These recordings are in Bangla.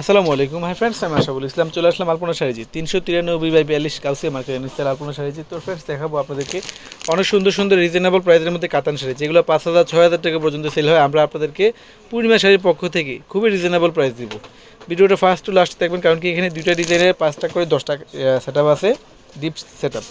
আসসালামু আলাইকুম হাই ফ্রেন্ডস আমি আশাবুল ইসলাম। চলে আসলাম আলপনা শাড়িজি তিনশো তিরানব্বই বাই বিয়াল্লিশ কালসিয়া মার্কেট নিস্তার আলপনা শাড়িজি তো ফ্রেন্ডস দেখাবো আপনাদেরকে অনেক সুন্দর সুন্দর রিজনেবল প্রাইসের মধ্যে কাতান শাড়ি, যেগুলো পাঁচ হাজার, ছয় হাজার টাকা পর্যন্ত সেল হয়। আমরা আপনাদেরকে পূর্ণিমা শাড়ির পক্ষ থেকে খুবই রিজনেবল প্রাইস দিব। ভিডিওটা ফার্স্ট টু লাস্ট দেখবেন, কারণ কি এখানে দুইটা ডিজাইনের পাঁচটা করে দশটা সেট আপ আছে ডিপ সেট আপ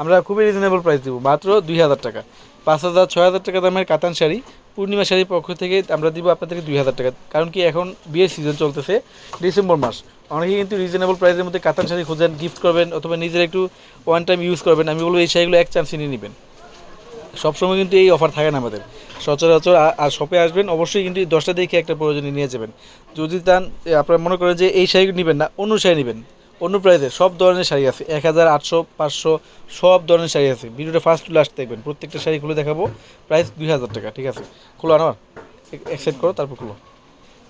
আমরা খুবই রিজনেবল প্রাইস দিব, মাত্র দুই হাজার টাকা। পাঁচ হাজার, ছয় হাজার টাকা দামের কাতান শাড়ি পূর্ণিমা শাড়ির পক্ষ থেকে আমরা দিব আপনাদেরকে দুই হাজার টাকা। কারণ কি এখন বিয়ের সিজন চলতেছে ডিসেম্বর মাস। অনেকে কিন্তু রিজনেবল প্রাইসের মধ্যে কাতান শাড়ি খুঁজেন গিফট করবেন অথবা নিজের একটু ওয়ান টাইম ইউজ করবেন। আমি বলব এই শাড়িগুলো এক চান্স নিয়ে নেবেন। সবসময় কিন্তু এই অফার থাকে না আমাদের। সচরাচর আর শপে আসবেন অবশ্যই কিন্তু দশটা দেখে একটা প্রয়োজনে নিয়ে যাবেন। যদি এ, আপনারা মনে করেন যে এই শাড়ি নেবেন না অন্য শাড়ি নেবেন। অন্য সব ধরনের শাড়ি আছে। এক হাজার, আটশো, পাঁচশো, সব ধরনের শাড়ি আছে। ভিডিওটা ফার্স্ট টু লাস্ট দেখবেন। প্রত্যেকটা শাড়ি খুলে দেখাবো। প্রাইস দুই হাজার টাকা, ঠিক আছে? খুলো আনোয়ার অ্যাকসেপ্ট করো, তারপর খুলো।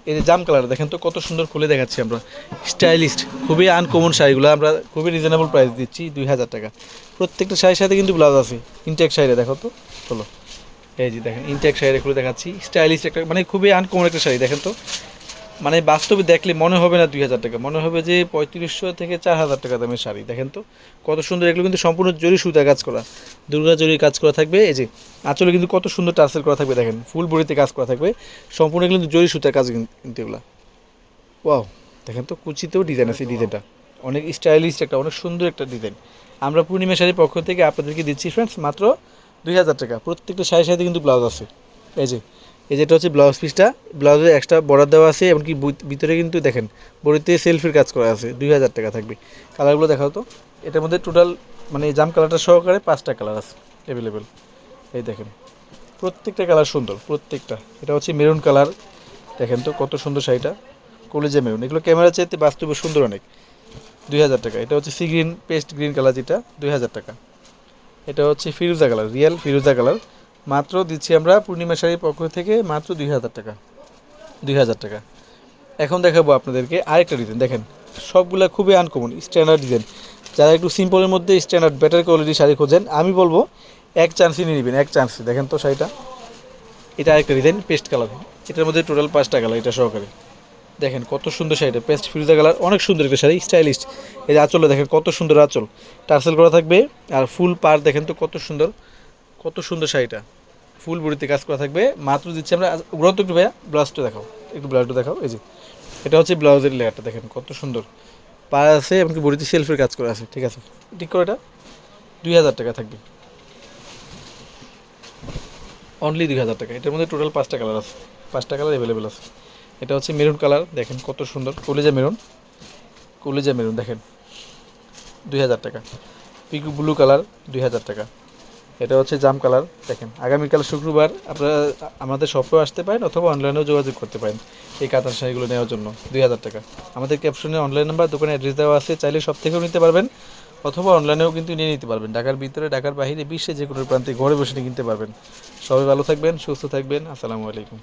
এই যে জাম কালার, দেখেন তো কত সুন্দর খুলে দেখাচ্ছি আমরা। স্টাইলিস্ট খুবই আনকমন শাড়িগুলো। আমরা খুবই রিজনেবল প্রাইস দিচ্ছি, দুই হাজার টাকা। প্রত্যেকটা শাড়ির সাথে কিন্তু ব্লাউজ আছে। ইনটেক শাড়ি দেখো তো। চলো এই যে দেখেন ইনটেক শাড়ি খুলে দেখাচ্ছি। স্টাইলিশ একটা মানে খুবই আনকমন একটা শাড়ি, দেখেন তো। মানে বাস্তবে দেখলে মনে হবে না দুই হাজার টাকা, মনে হবে যে পঁয়ত্রিশশো থেকে চার হাজার টাকা দামের শাড়ি। দেখেন তো, কত সুন্দর, এগুলো কিন্তু সম্পূর্ণ জরি সুতা কাজ করা, দুর্গা জরির কাজ করা থাকবে। এই যে, আঁচলে কিন্তু কত সুন্দর টার্সেল করা থাকবে, দেখেন, ফুল বড়িতে কাজ করা থাকবে। সম্পূর্ণ কিন্তু জরি সুতার কাজ কিন্তু এগুলো। ওয়াও, দেখেন তো, কুচিতেও ডিজাইন আছে ডিজাইনটা অনেক স্টাইলিশ একটা, অনেক সুন্দর একটা ডিজাইন আমরা পূর্ণিমা শাড়ির পক্ষ থেকে আপনাদেরকে দিচ্ছি ফ্রেন্ডস মাত্র দুই হাজার টাকা। প্রত্যেকটা শাড়ির সাথে কিন্তু ব্লাউজ আছে। এই যে এই যেটা হচ্ছে ব্লাউজ পিসটা ব্লাউজে এক্সট্রা বর্ডার দেওয়া আছে এমনকি ভিতরে কিন্তু দেখেন, বড়িতে সেলফির কাজ করা আছে, দুই হাজার টাকা থাকবে। কালারগুলো দেখাও তো। এটার মধ্যে টোটাল মানে জাম কালারটা সহকারে পাঁচটা কালার আছে অ্যাভেলেবেল এই দেখেন, প্রত্যেকটা কালার সুন্দর, প্রত্যেকটা। এটা হচ্ছে মেরুন কালার দেখেন তো কত সুন্দর শাড়িটা। কলেজে মেরুন এগুলো ক্যামেরা চাইতে বাস্তবে সুন্দর অনেক। দুই হাজার টাকা। এটা হচ্ছে sea green paste green colour যেটা, দুই হাজার টাকা। এটা হচ্ছে ফিরোজা কালার রিয়েল ফিরোজা কালার মাত্র দিচ্ছি আমরা পূর্ণিমা শাড়ির পক্ষ থেকে মাত্র দুই হাজার টাকা। দুই হাজার টাকা। এখন দেখাবো আপনাদেরকে আরেকটা ডিজাইন দেখেন, সবগুলা খুবই আনকমন স্ট্যান্ডার্ড ডিজাইন যারা একটু সিম্পলের মধ্যে স্ট্যান্ডার্ড বেটার কোয়ালিটি শাড়ি খোঁজেন, আমি বলব এক চান্সই নিয়ে নেবেন, এক চান্সে দেখেন তো শাড়িটা। এটা আরেকটা ডিজাইন পেস্ট কালার এটার মধ্যে টোটাল পাঁচটা কালার এটা সহকারে। দেখেন, কত সুন্দর শাড়িটা পেস্ট ফিরোজা কালার অনেক সুন্দর একটা শাড়ি স্টাইলিশ এই যে আঁচলে দেখেন, কত সুন্দর আঁচল। টার্সেল করা থাকবে, আর ফুল পার দেখেন তো কত সুন্দর। কত সুন্দর শাড়িটা। ফুল বড়িতে কাজ করা থাকবে। মাত্র দিচ্ছি আমরা গ্রন্থ একটু ভাইয়া, ব্লাউজটা দেখাও। একটু ব্লাউজটা দেখাও, এই যে। এটা হচ্ছে ব্লাউজের লেয়ারটা, দেখেন কত সুন্দর। পা আছে, এমনকি বড়িতে সেলফের কাজ করা আছে, ঠিক আছে। ঠিক করে এটা? দুই হাজার টাকা থাকবে। অনলি দুই হাজার টাকা। এটার মধ্যে টোটাল পাঁচটা কালার আছে। পাঁচটা কালার অ্যাভেলেবেল আছে। এটা হচ্ছে মেরুন কালার দেখেন কত সুন্দর। কলিজা মেরুন কলিজা মেরুন দেখেন। দুই হাজার টাকা। পিকু ব্লু কালার দুই হাজার টাকা। এটা হচ্ছে জাম কালার, দেখেন। আগামীকাল শুক্রবার আপনারা আমাদের শপেও আসতে পারেন অথবা অনলাইনেও যোগাযোগ করতে পারেন এই কাতার শাড়িগুলো নেওয়ার জন্য, দুই হাজার টাকা। আমাদের ক্যাপশনে অনলাইন নাম্বার দোকানে অ্যাড্রেস দেওয়া আছে, চাইলে সব থেকেও নিতে পারবেন অথবা অনলাইনেও কিন্তু নিয়ে নিতে পারবেন। ঢাকার ভিতরে, ঢাকার বাইরে বিশ্বে যে কোনো প্রান্তে ঘরে বসে কিনতে পারবেন। সবাই ভালো থাকবেন, সুস্থ থাকবেন, আসসালামু আলাইকুম।